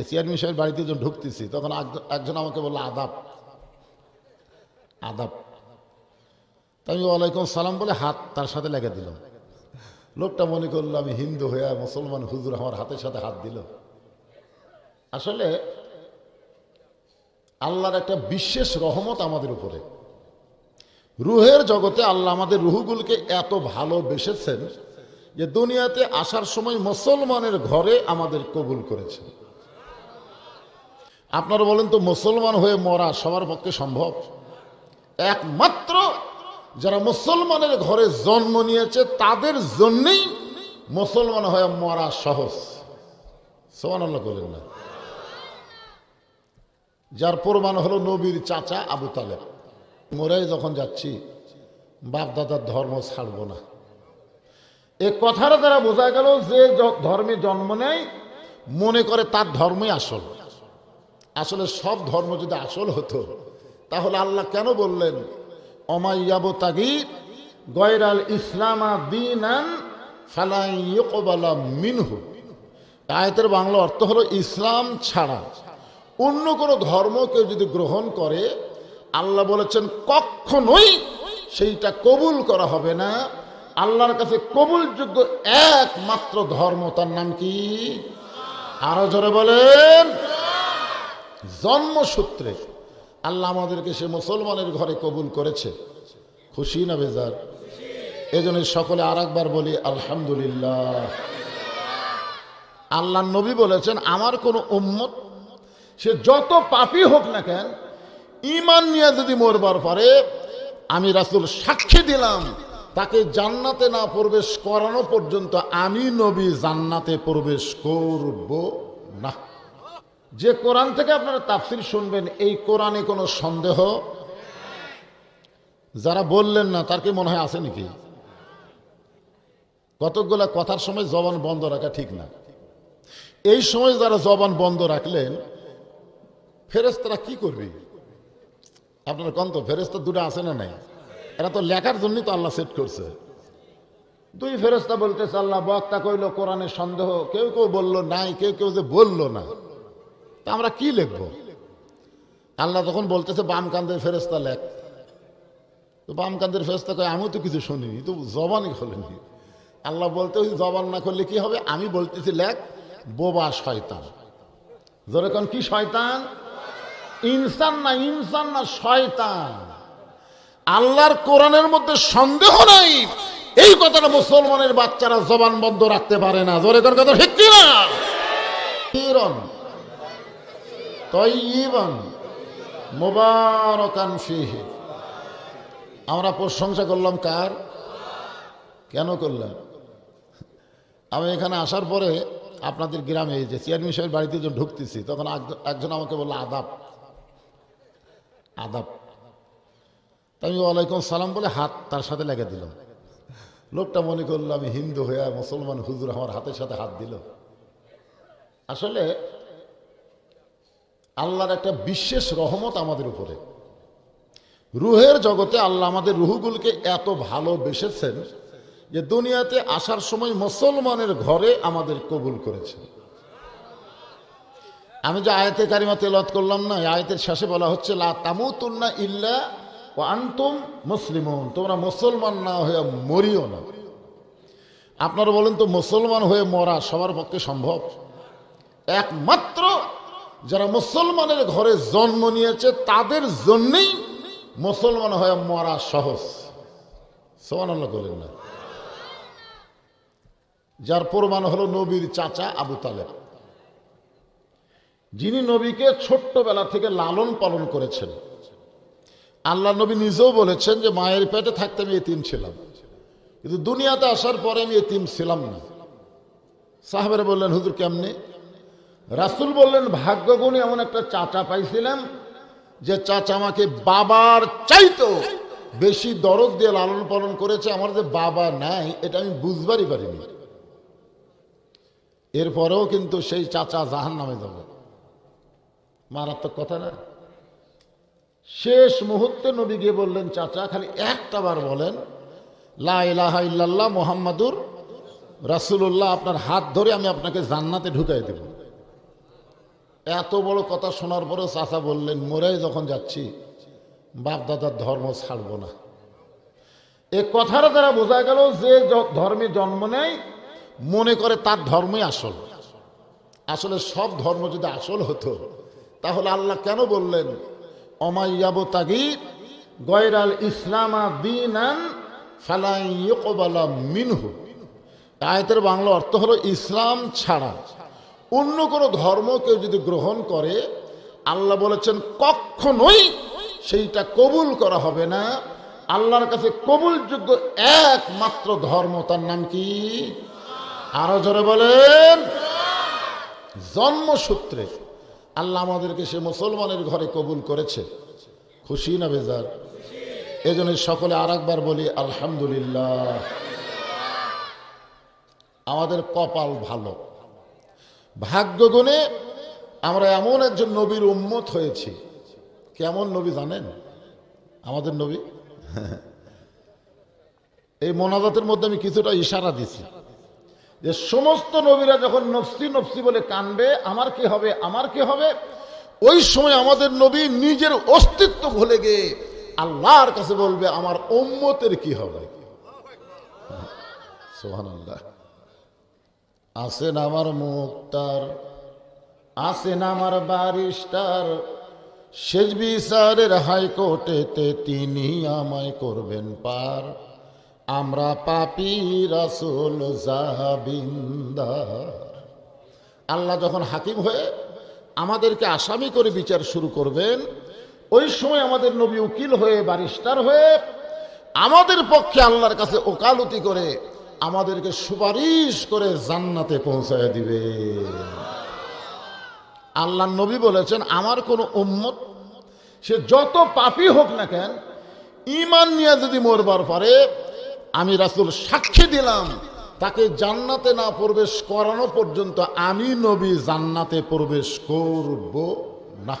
Chairman সাহেবের বাড়িতে যখন ঢুকতেছি, তখন একজন- আমাকে বলল, আদাব আদাব। তা আমি ওয়ালাইকুম সালাম বলে হাত তার সাথে লেগে দিলাম। লোকটা মনে করল, আমি হিন্দু হয়ে মুসলমান হুজুর আমার হাতের সাথে হাত দিল। আসলে আল্লাহর একটা বিশেষ রহমত আমাদের উপরে। রুহের জগতে আল্লাহ আমাদের রুহগুলোকে এত ভালোবেসেছেন যে দুনিয়াতে আসার সময় মুসলমানের ঘরে আমাদের কবুল করেছেন। আপনারা বলেন তো মুসলমান হয়ে মরা সবার পক্ষে সম্ভব? একমাত্র যারা মুসলমানের ঘরে জন্ম নিয়েছে, তাদের জন্যেই মুসলমান হয়ে মরা সহজ। সমান আল্লাহ করলেন না। যার প্রমাণ হলো নবীর চাচা আবু তালেব। মরে যখন যাচ্ছি বাপ দাদার ধর্ম ছাড়ব না। এ কথার দ্বারা বোঝা গেল যে ধর্মে জন্ম নেয়, মনে করে তার ধর্মই আসল। আসলে সব ধর্ম যদি আসল হতো, তাহলে আল্লাহ কেন বললেন অমাইয়াব তাগির গয়রাল ইসলামা ইকবালা মিনহু আয়তের বাংলা অর্থ হলো ইসলাম ছাড়া। অন্য কোনো ধর্ম কেউ যদি গ্রহণ করে, আল্লাহ বলেছেন, কখনোই সেইটা কবুল করা হবে না। আল্লাহর কাছে কবুলযোগ্য একমাত্র ধর্ম, তার নাম কি? আরও জোরে বলেন। জন্মসূত্রে আল্লাহ আমাদেরকে সে মুসলমানের ঘরে কবুল করেছে। খুশি না বেজার? এজন্য সকলে আর একবার বলি, আলহামদুলিল্লাহ। আল্লাহ নবী বলেছেন, আমার কোনো উম্মত, সে যত পাপী হোক না কেন ইমান নিয়ে যদি মরবার পরে, আমি রাসুল সাক্ষী দিলাম, তাকে জান্নাতে না প্রবেশ করানো পর্যন্ত আমি নবী জান্নাতে প্রবেশ করব না। যে কোরআন থেকে আপনারা তাফসির শুনবেন, এই কোরআনে কোনো সন্দেহ? যারা বললেন না, তার কি মনে হয় আছে নাকি? কতকগুলা কথার সময় জবান বন্ধ রাখা ঠিক না। এই সময় যারা জবান বন্ধ রাখলেন ফেরেস্তারা কি করবে? আপনারা কন তো ফেরেস্তা দুটো আছে না নাই? এরা তো লেখার জন্যই তো আল্লাহ সেট করছে। দুই ফেরেস্তা বলতেছে, আল্লাহ বক্তা কইল কোরআনের সন্দেহ। কেউ কেউ বলল নাই, কেউ কেউ যে বলল না। তা আমরা কি লিখব? আল্লাহ তখন বলতেছে, বাম কান্দের ফেরেস্তা লেখ। তো বাম কান্দের ফেরেস্তা কয়, আমিও তো কিছু শুনিনি, তো জবানই খোলেনি। আল্লাহ বলতে জবান না করলে কি হবে? আমি বলতেছি, লেখ, বোবা শয়তান। যেরকম কি শয়তান? ইনসান না ইনসান না, শয়তান। আল্লাহর কোরআনের মধ্যে সন্দেহ নাই। এই কথাটা মুসলমানের বাচ্চারা জবান বন্ধ রাখতে পারে না। জোরে কোন, কথা ঠিক কি না কিরণ আমরা প্রশংসা করলাম কার? কেন করলাম আমি এখানে আসার পরে আপনাদের গ্রামে যে চেয়ারম্যান সাহেবের বাড়িতে যখন ঢুকতেছি, তখন একজন- আমাকে বলল, আদাব। আদাব। আমি ওয়ালাইকুম সালাম বলে হাত তার সাথে লেগে দিলাম। লোকটা মনে করল, আমি হিন্দু হয়ে মুসলমান হুজুর আমার হাতের সাথে হাত দিল। আসলে আল্লাহর একটা বিশেষ রহমত আমাদের উপরে। রুহের জগতে আল্লাহ আমাদের রুহগুলোকে এত ভালোবেসেছেন যে দুনিয়াতে আসার সময় মুসলমানের ঘরে আমাদের কবুল করেছেন। আমি যে আয়াতে কারিমা তেলত করলাম না আয়াতের শেষে বলা হচ্ছে, লা ইল্লা ও আন্তুম মুসলিমুন। তোমরা মুসলমান না হয়ে মরিও না। আপনারা বলেন তো, মুসলমান হয়ে মরা সবার পক্ষে সম্ভব? একমাত্র যারা মুসলমানের ঘরে জন্ম নিয়েছে, তাদের জন্যেই মুসলমান হয়ে মরা সহজ। না। যার প্রমাণ হলো নবীর চাচা আবু তালেব। যিনি নবীকে ছোট্টবেলা থেকে লালন পালন করেছেন। আল্লাহ নবী নিজেও বলেছেন যে, মায়ের পেটে থাকতে আমি এতিম ছিলাম। কিন্তু দুনিয়াতে আসার পরে আমি এতিম ছিলাম না। সাহেবের বললেন, হুজুর কেমনে? রাসুল বললেন, ভাগ্যগুণে এমন একটা চাচা পাইছিলাম যে চাচা আমাকে বাবার চাইতো বেশি দরদ দিয়ে লালন পালন করেছে, আমার যে বাবা নাই, এটা আমি বুঝবারই পারিনি। এরপরেও কিন্তু সেই চাচা জাহান নামে যাবে। মারাত্মক কথা না? শেষ মুহূর্তে নবী গিয়ে বললেন, চাচা, খালি একটা বার বলেন, লা ইলাহা ইল্লাল্লাহ মোহাম্মদুর রাসূলুল্লাহ, আপনার হাত ধরে আমি আপনাকে জান্নাতে ঢুকাই দেব। এত বড় কথা শোনার পরেও চাচা বললেন, মোরাই যখন যাচ্ছি বাপ দাদার ধর্ম ছাড়বো না। এ কথার দ্বারা বোঝা গেল যে ধর্মে জন্ম নেয় মনে করে তার ধর্মই আসল। আসলে সব ধর্ম যদি আসল হতো, তাহলে আল্লাহ কেন বললেন অমাইয়াব তাগি গয়রাল ইসলামা দিনান ফালাই ইয়কবালা মিনহু? আয়তের বাংলা অর্থ হলো ইসলাম ছাড়া। অন্য কোনো ধর্ম কেউ যদি গ্রহণ করে, আল্লাহ বলেছেন, কখনোই সেইটা কবুল করা হবে না। আল্লাহর কাছে কবুলযোগ্য একমাত্র ধর্ম, তার নাম কি? আরও জোরে বলেন। জন্মসূত্রে আল্লাহ আমাদেরকে সে মুসলমানের ঘরে কবুল করেছে। খুশি না বেজার? এই জন্য সকলে আর একবার বলি, আলহামদুলিল্লাহ। আমাদের কপাল ভালো। ভাগ্যগুণে আমরা এমন একজন নবীর উম্মত হয়েছি। কেমন নবী জানেন? আমাদের নবী? এই মোনাজাতের মধ্যে আমি কিছুটা ইশারা দিছি। যে সমস্ত নবীরা যখন নফসি নফসি বলে কানবে, আমার কি হবে, আমার কি হবে? ওই সময় আমাদের নবী নিজের অস্তিত্ব ভুলে গিয়ে আল্লাহর কাছে বলবে, আমার উম্মতের কি হবে? সোহান আল্লাহ আসেন আমার মুক্তার আসেন আমার বারিস্টার শেষ বিচারের হাইকোর্টেতে তিনি আমায় করবেন পার। আমরা পাপি রাসুল জাহাবিন্দার। আল্লাহ যখন হাকিম হয়ে আমাদেরকে আসামি করে বিচার শুরু করবেন, ওই সময় আমাদের নবী উকিল হয়ে বারিস্টার হয়ে আমাদের পক্ষে আল্লাহর কাছে ওকালতি করে আমাদেরকে সুপারিশ করে জান্নাতে পৌঁছায় দিবে। আল্লাহ নবী বলেছেন, আমার কোনো উম্মত, সে যত পাপী হোক না কেন ইমান নিয়ে যদি মরবার পারে, আমি রাসুল সাক্ষী দিলাম, তাকে জান্নাতে না প্রবেশ করানো পর্যন্ত আমি নবী জান্নাতে প্রবেশ করব না।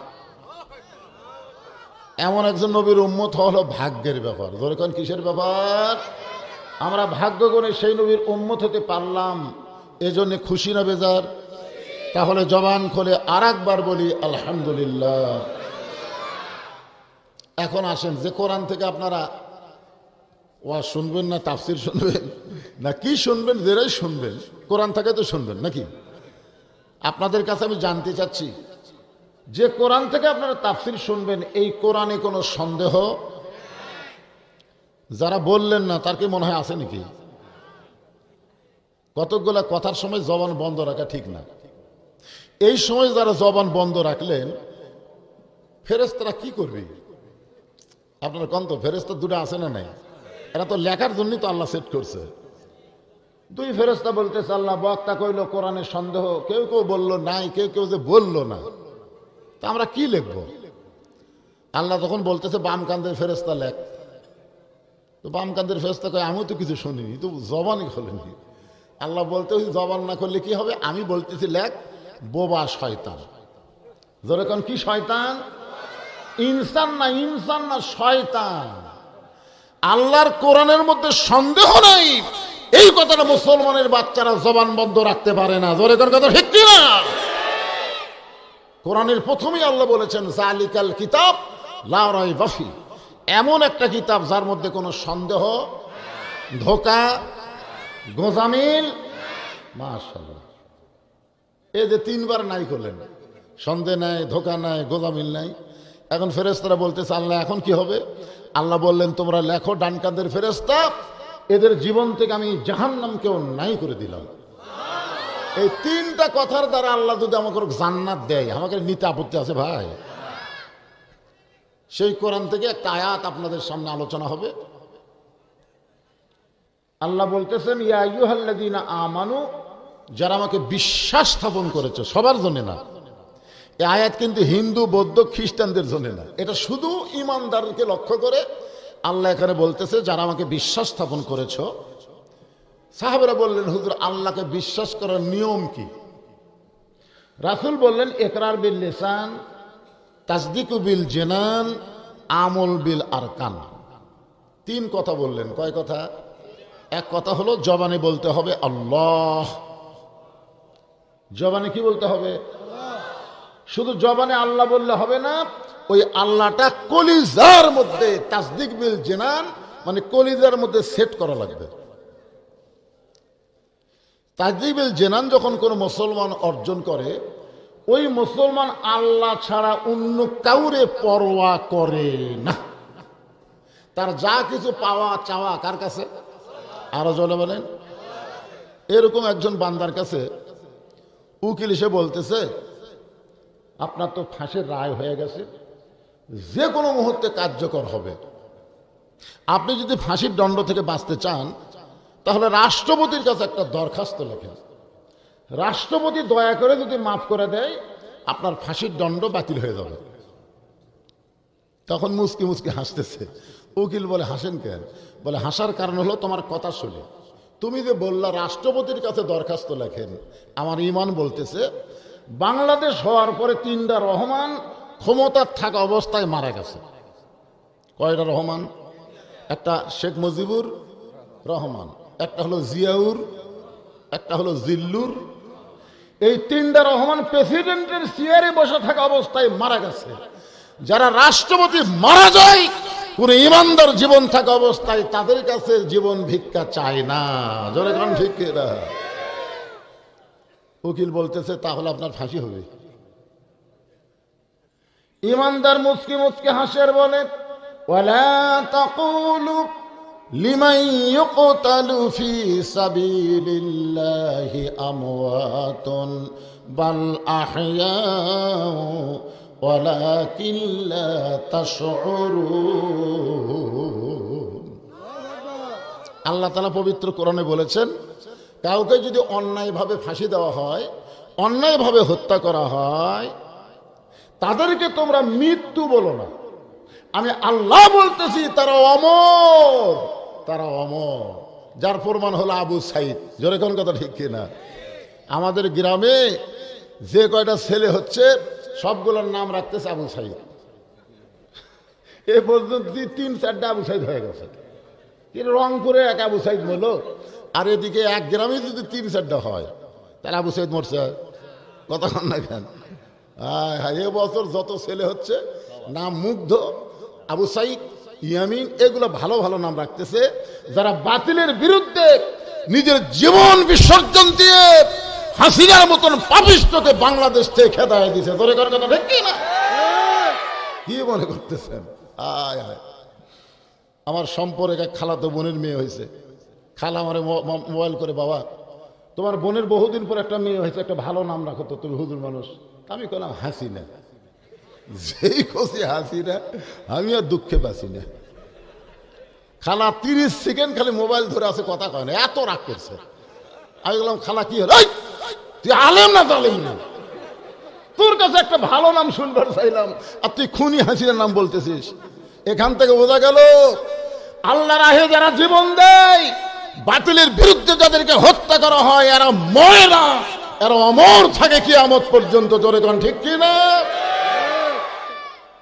এমন একজন নবীর উম্মত হলো ভাগ্যের ব্যাপার। ধরে কিসের ব্যাপার? আমরা ভাগ্যগুণে সেই নবীর উম্মত হতে পারলাম। এজন্য খুশি না বেজার? তাহলে জবান খোলে আর বলি, আলহামদুলিল্লাহ। এখন আসেন, যে কোরআন থেকে আপনারা ওয়া শুনবেন না, তাফসির শুনবেন, না কি শুনবেন যেরাই শুনবেন, কোরআন থেকে তো শুনবেন, নাকি? আপনাদের কাছে আমি জানতে চাচ্ছি, যে কোরআন থেকে আপনারা তাফসির শুনবেন, এই কোরআনে কোনো সন্দেহ? যারা বললেন না, তার কি মনে হয় আছে নাকি? কতকগুলা কথার সময় জবান বন্ধ রাখা ঠিক না। এই সময় যারা জবান বন্ধ রাখলেন ফেরেস্তারা কি করবে? আপনার কন্ত ফেরেস্তা দুটো আছে না নাই? এরা তো লেখার জন্যই তো আল্লাহ সেট করছে। দুই ফেরেস্তা বলতেছে, আল্লাহ বক্তা কইল কোরআনের সন্দেহ, কেউ কেউ বলল নাই, কেউ কেউ যে বলল না। তা আমরা কি লিখব? আল্লাহ তখন বলতেছে, বাম কান্দের ফেরেস্তা লেখ। তো বাম কান্দের ফেরেস্তা কয়, আমিও তো কিছু শুনিনি, তো জবানই খোলেনি। আল্লাহ বলতে ওই জবান না করলে কি হবে? আমি বলতেছি, লেখ, বোবা শয়তান। যেরকম কি শয়তান? ইনসান না ইনসান না, শয়তান। আল্লাহর কোরআনের মধ্যে সন্দেহ নেই। এই কথাটা মুসলমানের বাচ্চারা জবান বন্ধ রাখতে পারে না। জোরে কোন, কথা ঠিক না কোরআনের প্রথমেই আল্লাহ বলেছেন, জালিকাল কিতাব লাউরাই বাফি এমন একটা কিতাব যার মধ্যে কোনো সন্দেহ, ধোকা, গোজামিল মাশাল্লাহ এই যে তিনবার নাই করলেন, সন্দেহ নাই, ধোকা নাই, গোজামিল নাই। এখন ফেরেস্তারা বলতেছে, আল্লাহ, এখন কি হবে? আল্লাহ বললেন, তোমরা লেখো ডানকাদের ফেরেস্তা এদের জীবন থেকে আমি জাহান জাহান্নামকেও নাই করে দিলাম। এই তিনটা কথার দ্বারা আল্লাহ যদি আমাকে জান্নাত দেয়, আমাকে নিতে আপত্তি আছে ভাই। সেই কোরআন থেকে একটা আয়াত আপনাদের সামনে আলোচনা হবে। আল্লাহ বলতেছেন, ইয়া আইয়ুহাল্লাযীনা আমানু যারা আমাকে বিশ্বাস স্থাপন করেছে, সবার জন্য না। এই আয়াত কিন্তু হিন্দু, বৌদ্ধ, খ্রিস্টানদের জন্য না। এটা শুধু ইমানদারকে লক্ষ্য করে আল্লাহ এখানে বলতেছে, যারা আমাকে বিশ্বাস স্থাপন করেছ সাহাবেরা বললেন, হুজুর, আল্লাহকে বিশ্বাস করার নিয়ম কি? রাসুল বললেন, একরার বিল লিসান তাসদিকু বিল জেনান আমল বিল আরকান। তিন কথা বললেন। কয় কথা? এক কথা হলো, জবানে বলতে হবে আল্লাহ। জবানে কি বলতে হবে? শুধু জবানে আল্লাহ বললে হবে না, ওই আল্লাহটা কলিজার মধ্যে, তাসদিক বিল জেনান মানে কলিজার মধ্যে সেট করা লাগবে। তাজদিক বিল জেনান যখন কোনো মুসলমান অর্জন করে ওই মুসলমান আল্লাহ ছাড়া অন্য কাউরে পরোয়া করে না। তার যা কিছু পাওয়া চাওয়া কার কাছে? আরও জলে বলেন। এরকম একজন বান্দার কাছে উকিল এসে বলতেছে, আপনার তো ফাঁসির রায় হয়ে গেছে। যে কোনো মুহূর্তে কার্যকর হবে। আপনি যদি ফাঁসির দণ্ড থেকে বাঁচতে চান, তাহলে রাষ্ট্রপতির কাছে একটা দরখাস্ত লেখেন। রাষ্ট্রপতি দয়া করে যদি মাফ করে দেয়, আপনার ফাঁসির দণ্ড বাতিল হয়ে যাবে। তখন মুসকি মুসকি হাসতেছে। উকিল বলে, হাসেন কেন? বলে, হাসার কারণ হলো তোমার কথা শুনে। তুমি যে বললা রাষ্ট্রপতির কাছে দরখাস্ত লেখেন, আমার ইমান বলতেছে, বাংলাদেশ হওয়ার পরে তিনটা রহমান ক্ষমতার থাকা অবস্থায় মারা গেছে। কয়টা রহমান? একটা শেখ মুজিবুর রহমান, একটা হলো জিয়াউর, একটা হলো জিল্লুর এই তিনটা রহমান প্রেসিডেন্টের চেয়ারে বসে থাকা অবস্থায় মারা গেছে। যারা রাষ্ট্রপতি মারা যায়, কোন ইমানদার জীবন থাকা অবস্থায় তাদের কাছে জীবন ভিক্ষা চায় না। জোরে কারণ ভিক্ষা উকিল বলতেছে, তাহলে আপনার ফাঁসি হবে। ইমানদার মুচকি মুচকি হাসের বলে লিমান ইউকতালু ফি সাবিলিল্লাহি আমওয়াতুন, বাল আহইয়াউ ওয়ালাকিন লা তাশউরুন। আল্লাহ তাআলা পবিত্র কোরআনে বলেছেন, কাউকে যদি অন্যায়ভাবে ফাঁসি দেওয়া হয়, অন্যায়ভাবে হত্যা করা হয়, তাদেরকে তোমরা মৃত্যু বলো না। আমি আল্লাহ বলতেছি, তারা অমর। তারা অমর। যার প্রমাণ হলো আবু সাইদ। জোরে কোন কথা ঠিক কিনা? আমাদের গ্রামে যে কয়টা ছেলে হচ্ছে, সবগুলোর নাম রাখতেছে আবু সাইদ। এ পর্যন্ত তিন চারটা আবু সাইদ হয়ে গেছে। কিন্তু রংপুরে এক আবু সাইদ মরলো আর এদিকে এক গ্রামে যদি তিন চারটা হয়, তাহলে আবু সাইদ মরছে। কন না কেন? হ্যাঁ হ্যাঁ এ বছর যত ছেলে হচ্ছে, নাম মুগ্ধ। আবু সাইদ ইয়ামিন এগুলো ভালো ভালো নাম রাখতেছে, যারা বাতিলের বিরুদ্ধে নিজের জীবন বিসর্জন দিয়ে হাসিনার মতন পাপিষ্টকে বাংলাদেশ থেকে খেদায় দিছে। তোরে কথা ঠিক না কি মনে করতেছেন? আয় আয় আমার সম্পর্কে এক খালাতো বোনের মেয়ে হয়েছে। খালা আমার মোবাইল করে, বাবা, তোমার বোনের বহুদিন পর একটা মেয়ে হয়েছে, একটা ভালো নাম রাখো তো, তুমি হুজুর মানুষ। আমি কলাম হাসি না যেই খুশি হাসি না আমি আর দুঃখে বাসি না। খালা তিরিশ সেকেন্ড খালি মোবাইল ধরে আছে, কথা কয় না, এত রাগ করছে। আমি বললাম খালা কি হলো? তুই আলেম না তালেম না? তোর কাছে একটা ভালো নাম শুনবার চাইলাম, আর তুই খুনি হাসির নাম বলতেছিস। এখান থেকে বোঝা গেল, আল্লাহ রাহে যারা জীবন দেয়, বাতিলের বিরুদ্ধে যাদেরকে হত্যা করা হয়, এরা মরে এরা অমর থাকে কি আমত পর্যন্ত। জোরে কোন, ঠিক কি না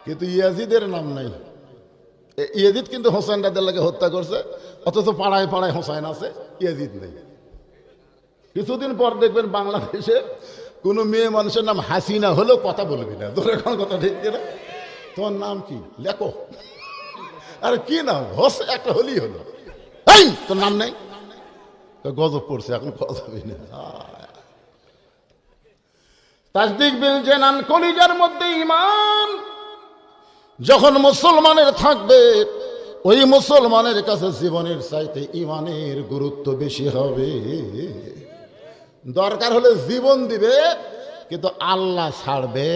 কিন্তু ইয়াজিদের নাম নাই। ইয়াজিদ কিন্তু হোসেন রাদেল্লাকে হত্যা করছে, অথচ পাড়ায় পাড়ায় হোসেন আছে, ইয়াজিদ নেই। কিছুদিন পর দেখবেন বাংলাদেশে কোনো মেয়ে মানুষের নাম হাসিনা হলেও কথা বলবি না। তোর এখন কথা ঠিক না তোমার নাম কি? লেখো। আরে কি নাম? হস, একটা হলেই হলো। এই, তোর নাম নেই? গজব পড়ছে, এখন কথা না। তাজদিক বিল জেনান, কলিজার মধ্যে ইমান। যখন মুসলমানের থাকবে, ওই মুসলমানের কাছে জীবনের চাইতে ইমানের গুরুত্ব বেশি হবে। দরকার হলে জীবন দিবে, কিন্তু আল্লাহ ছাড়বে